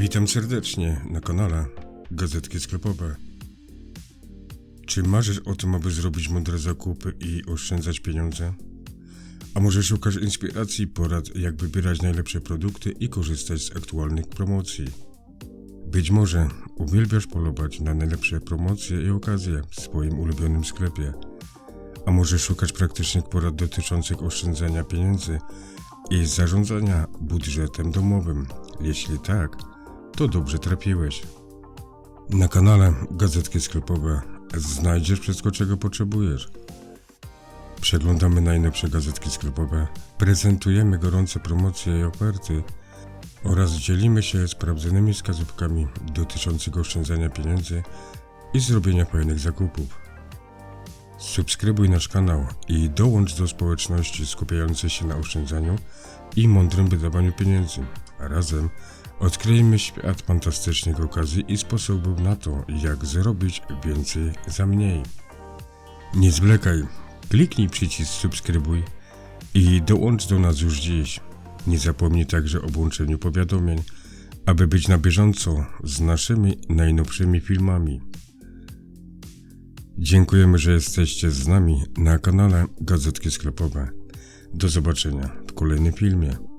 Witam serdecznie na kanale Gazetki Sklepowe. Czy marzysz o tym, aby zrobić mądre zakupy i oszczędzać pieniądze? A może szukasz inspiracji porad, jak wybierać najlepsze produkty i korzystać z aktualnych promocji? Być może uwielbiasz polować na najlepsze promocje i okazje w swoim ulubionym sklepie. A może szukasz praktycznych porad dotyczących oszczędzania pieniędzy i zarządzania budżetem domowym? Jeśli tak, to dobrze trafiłeś. Na kanale Gazetki Sklepowe znajdziesz wszystko, czego potrzebujesz. Przeglądamy najnowsze gazetki sklepowe, prezentujemy gorące promocje i oferty oraz dzielimy się sprawdzonymi wskazówkami dotyczącymi oszczędzania pieniędzy i zrobienia fajnych zakupów. Subskrybuj nasz kanał i dołącz do społeczności skupiającej się na oszczędzaniu i mądrym wydawaniu pieniędzy. Razem odkryjmy świat fantastycznych okazji i sposobów na to, jak zarobić więcej za mniej. Nie zwlekaj, kliknij przycisk subskrybuj i dołącz do nas już dziś. Nie zapomnij także o włączeniu powiadomień, aby być na bieżąco z naszymi najnowszymi filmami. Dziękujemy, że jesteście z nami na kanale Gazetki Sklepowe. Do zobaczenia w kolejnym filmie.